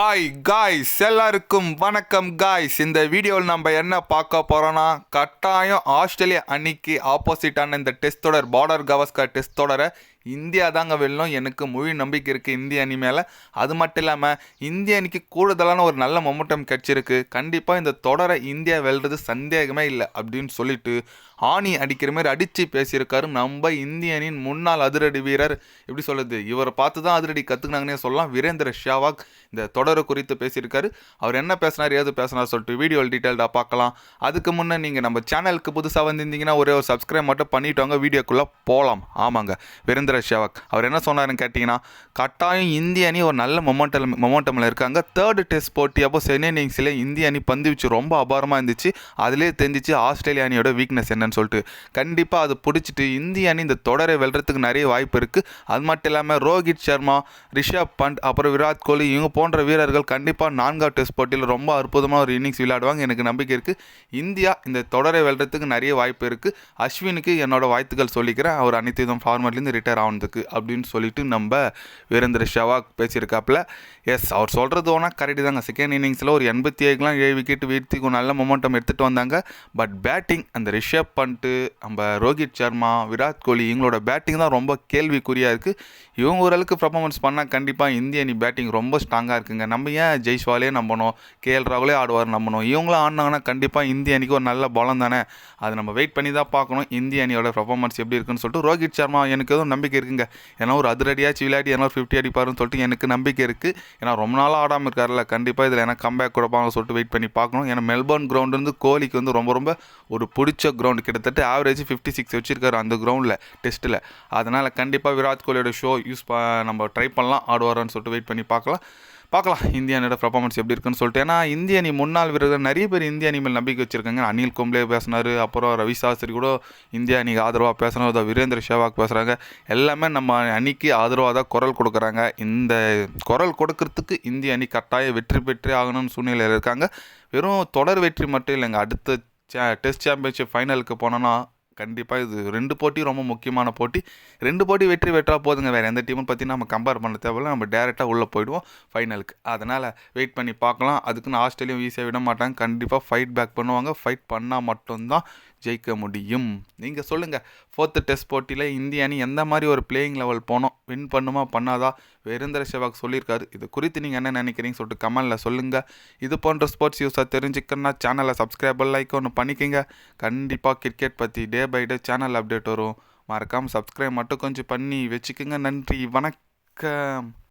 Hi guys எல்லாருக்கும் வணக்கம் guys இந்த வீடியோவில் நம்ம என்ன பார்க்க போகிறோன்னா கட்டாயம் ஆஸ்திரேலியா அன்னைக்கு ஆப்போசிட்டான இந்த டெஸ்ட் தொடர் பார்டர் கவஸ்கர் டெஸ்ட் தொடரை இந்தியா தாங்க வெல்லும். எனக்கு முழு நம்பிக்கை இருக்குது இந்திய அணி மேலே. அது மட்டும் இல்லாமல் இந்திய அணிக்கு கூடுதலான ஒரு நல்ல மொமெண்டம் கிடச்சிருக்கு. கண்டிப்பாக இந்த தொடரை இந்தியா வெல்றது சந்தேகமே இல்லை அப்படின்னு சொல்லிட்டு ஆணி அடிக்கிற மாதிரி அடித்து பேசியிருக்காரு நம்ம இந்திய அணியின் முன்னாள் அதிரடி வீரர். எப்படி சொல்லுது இவரை பார்த்து தான் அதிரடி கற்றுக்கினாங்கன்னே சொல்லலாம். வீரேந்திர ஷேவாக் இந்த தொடரை குறித்து பேசியிருக்காரு. அவர் என்ன பேசினார் ஏது பேசினார் சொல்லிட்டு வீடியோ டீட்டெயில்டாக பார்க்கலாம். அதுக்கு முன்னே நீங்கள் நம்ம சேனலுக்கு புதுசாக வந்திருந்தீங்கன்னா ஒரே ஒரு சப்ஸ்கிரைப் மட்டும் பண்ணிட்டோங்க வாங்க. வீடியோக்குள்ளே போகலாம் ஆமாங்க. வீரேந்திர ஷாவாக் அவர் என்ன சொன்னாருன்னு கேட்டிங்கன்னா கட்டாயம் இந்திய அணி ஒரு நல்ல மொமெண்டம் மொமெண்டமில் இருக்காங்க. தேர்டு டெஸ்ட் போட்டி அப்போ சென்னை இன்னிங்ஸில் இந்திய அணி பந்து வச்சு ரொம்ப அபாரமாக இருந்துச்சு. அதிலே தெரிஞ்சிச்சு ஆஸ்திரேலிய அணியோட வீக்னஸ் என்னன்னு சொல்லிட்டு. கண்டிப்பாக அது பிடிச்சிட்டு இந்திய அணி இந்த தொடரை வெல்றதுக்கு நிறைய வாய்ப்பு இருக்குது அது மட்டும் இல்லாமல் ரோஹித் சர்மா ரிஷப் பண்ட் அப்புறம் விராட் கோலி இவங்க போன்ற வீரர்கள் கண்டிப்பாக நான்காவது டெஸ்ட் போட்டியில் ரொம்ப அற்புதமான ஒரு இன்னிங்ஸ் விளையாடுவாங்க. எனக்கு நம்பிக்கை இருக்குது இந்தியா இந்த தொடரை வெல்றதுக்கு நிறைய வாய்ப்பு இருக்குது அஸ்வினுக்கு என்னோட வாழ்த்துக்கள் சொல்லிக்கிறேன். அவர் அனைத்து விதம் ஃபார்மேட்லேருந்து ரிட்டையர் ஆனதுக்கு அப்படின்னு சொல்லிட்டு நம்ம வீரேந்திர ஷவாக் பேசியிருக்காப்புல. எஸ் அவர் சொல்கிறது ஒன்றா கரெக்டு தாங்க. செகண்ட் இன்னிங்ஸில் ஒரு எண்பத்தி ஏழுலாம் ஏழு விக்கெட் வீழ்த்தி நல்ல மொமெண்டம் எடுத்துகிட்டு வந்தாங்க. பட் பேட்டிங் அந்த ரிஷப் பண்ணிட்டு நம்ம ரோஹித் சர்மா விராட் கோலி இவங்களோட பேட்டிங் தான் ரொம்ப கேள்விக்குறியாக இருக்குது இவங்க ஓரளவுக்கு பர்ஃபார்மன்ஸ் பண்ணால் கண்டிப்பாக இந்திய அணி பேட்டிங் ரொம்ப ஸ்ட்ராங்காக இருக்குங்க. நம்ம ஏன் ஜெய்ஸ்வாலே நம்பணும்? கேஎல் ராகுலே ஆடுவார் நம்பணும்? இவங்களும் ஆடினாங்கன்னா கண்டிப்பாக இந்திய அணிக்கு ஒரு நல்ல பலம் தானே? அது நம்ம வெயிட் பண்ணி தான் பார்க்கணும். இந்திய அணியோட பர்ஃபார்மன்ஸ் எப்படி இருக்குன்னு சொல்லிட்டு ரோஹித் சர்மா எனக்கு எதுவும் நம்பிக்கை இருக்குங்க. ஏன்னா ஒரு அதிரடியாச்சு விளையாடி ஏன்னா ஃபிஃப்டி அடிப்பாருன்னு சொல்லிட்டு எனக்கு நம்பிக்கை இருக்குது ஏன்னா ரொம்ப நாளாக ஆடாமல் இருக்காருல்ல. கண்டிப்பாக இதில் எனக்கு கம்பேக் கொடுப்பாங்க சொல்லிட்டு வெயிட் பண்ணி பார்க்கணும். ஏன்னா மெல்பர்ன் கிரவுண்ட் வந்து கோலிக்கு வந்து ரொம்ப ரொம்ப ஒரு பிடிச்ச கிரவுண்ட் கிட்டத்தட்ட ஆவரேஜ் ஃபிஃப்டி சிக்ஸ் வச்சிருக்காரு அந்த கிரவுண்டில் டெஸ்ட்டில் அதனால் கண்டிப்பாக விராட் கோலியோட ஷோ யூஸ் ப நம்ம ட்ரை பண்ணலாம். ஆடுவாரான்னு சொல்லிட்டு வெயிட் பண்ணி பார்க்கலாம். பார்க்கலாம் இந்திய அணியோட பர்ஃபார்மன்ஸ் எப்படி இருக்குன்னு சொல்லிட்டு. ஏன்னா இந்திய அணி முன்னாள் வீரர்கள் நிறைய பேர் இந்திய அணி மேல் நம்பிக்கை வச்சிருக்காங்க. அனில் கும்ளே பேசினார் அப்புறம் ரவி சாஸ்திரி கூட இந்திய அணிக்கு ஆதரவாக பேசினார் வீரேந்திர சேவாக் பேசுகிறாங்க எல்லாமே நம்ம அணிக்கு ஆதரவாக தான் குரல் கொடுக்குறாங்க. இந்த குரல் கொடுக்கறதுக்கு இந்திய அணி கட்டாயம் வெற்றி பெற்றே ஆகணும்னு சூழ்நிலையில் இருக்காங்க. வெறும் தொடர் வெற்றி மட்டும் இல்லைங்க. அடுத்த சே டெஸ்ட் சாம்பியன்ஷிப் ஃபைனலுக்கு போனோன்னா கண்டிப்பாக இது ரெண்டு போட்டி ரொம்ப முக்கியமான போட்டி. ரெண்டு போட்டி வெற்றி பெற்றா போதுங்க. வேறு எந்த டீமும் பற்றி நம்ம கம்பேர் பண்ண தேவையில்ல. நம்ம டேரெக்டாக உள்ளே போயிடுவோம் ஃபைனலுக்கு அதனால் வெயிட் பண்ணி பார்க்கலாம். அதுக்குன்னு ஆஸ்திரேலியா ஈஸியாக விட மாட்டாங்க. கண்டிப்பாக ஃபைட் பேக் பண்ணுவாங்க. ஃபைட் பண்ணால் மட்டும்தான் ஜெயிக்க முடியும். நீங்கள் சொல்லுங்கள் ஃபோர்த்து டெஸ்ட் போட்டியில் இந்திய அணி எந்த மாதிரி ஒரு பிளேயிங் லெவல் போனோம்? வின் பண்ணுமா? பண்ணாதா? வீரேந்திர சேவாக் சொல்லியிருக்காரு. இது குறித்து நீங்கள் என்ன நினைக்கிறீங்க சொல்லிட்டு கமெண்டில் சொல்லுங்கள் இது போன்ற ஸ்போர்ட்ஸ் யூஸாக தெரிஞ்சுக்கணுன்னா சேனலை சப்ஸ்கிரைப் லைக் ஒன்று பண்ணிக்கோங்க. கண்டிப்பாக கிரிக்கெட் பற்றி day by day channel update வரும் மறக்காமல் சப்ஸ்கிரைப் மட்டும் கொஞ்சம் பண்ணி வச்சுக்கோங்க நன்றி வணக்கம்